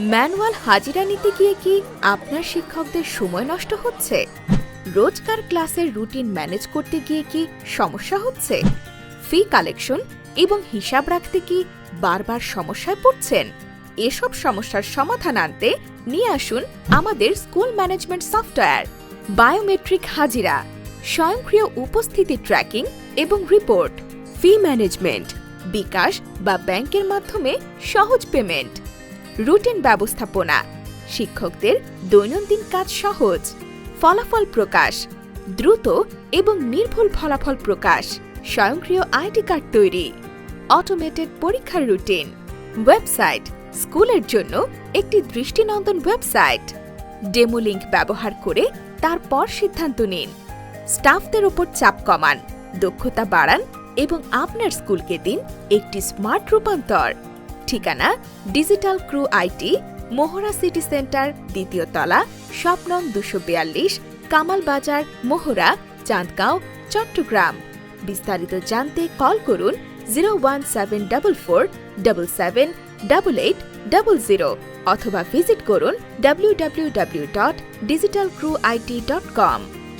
Manual হাজিরা নিতে গিয়ে কি আপনার শিক্ষকদের সময় নষ্ট হচ্ছে? রোজকার ক্লাসের রুটিন ম্যানেজ করতে গিয়ে কি সমস্যা হচ্ছে? ফি কালেকশন এবং হিসাব রাখতে কি বারবার সমস্যায় পড়ছেন? এসব সমস্যার সমাধান আনতে নিয়ে আসুন আমাদের স্কুল ম্যানেজমেন্ট সফটওয়্যার, বায়োমেট্রিক হাজিরা, স্বয়ংক্রিয় উপস্থিতি ট্র্যাকিং এবং রিপোর্ট, ফি ম্যানেজমেন্ট, বিকাশ বা ব্যাংকের মাধ্যমে সহজ পেমেন্ট। রুটিন ব্যবস্থাপনা। শিক্ষকদের দৈনন্দিন কাজ সহজ, ফলাফল প্রকাশ, দ্রুত এবং নির্ভুল ফলাফল প্রকাশ, স্বয়ংক্রিয় আইডি কার্ড তৈরি অটোমেটেড পরীক্ষার রুটিন ওয়েবসাইট স্কুলের জন্য একটি দৃষ্টিনন্দন ওয়েবসাইট ডেমো লিঙ্ক ব্যবহার করে তারপর সিদ্ধান্ত নিন। স্টাফদের ওপর চাপ কমান, দক্ষতা বাড়ান এবং আপনার স্কুলকে দিন একটি স্মার্ট রূপান্তর। ঠিকানা digital crew IT Mohra city centre দ্বিতীয় তলা স্বপ্নং দুশো বিয়াল্লিশ, কামাল বাজার মোহরা চাঁদগাঁও, চট্টগ্রাম। বিস্তারিত জানতে কল করুন zero one seven double four double seven double eight double zero অথবা ভিজিট করুন W W W dot digital crew IT dot com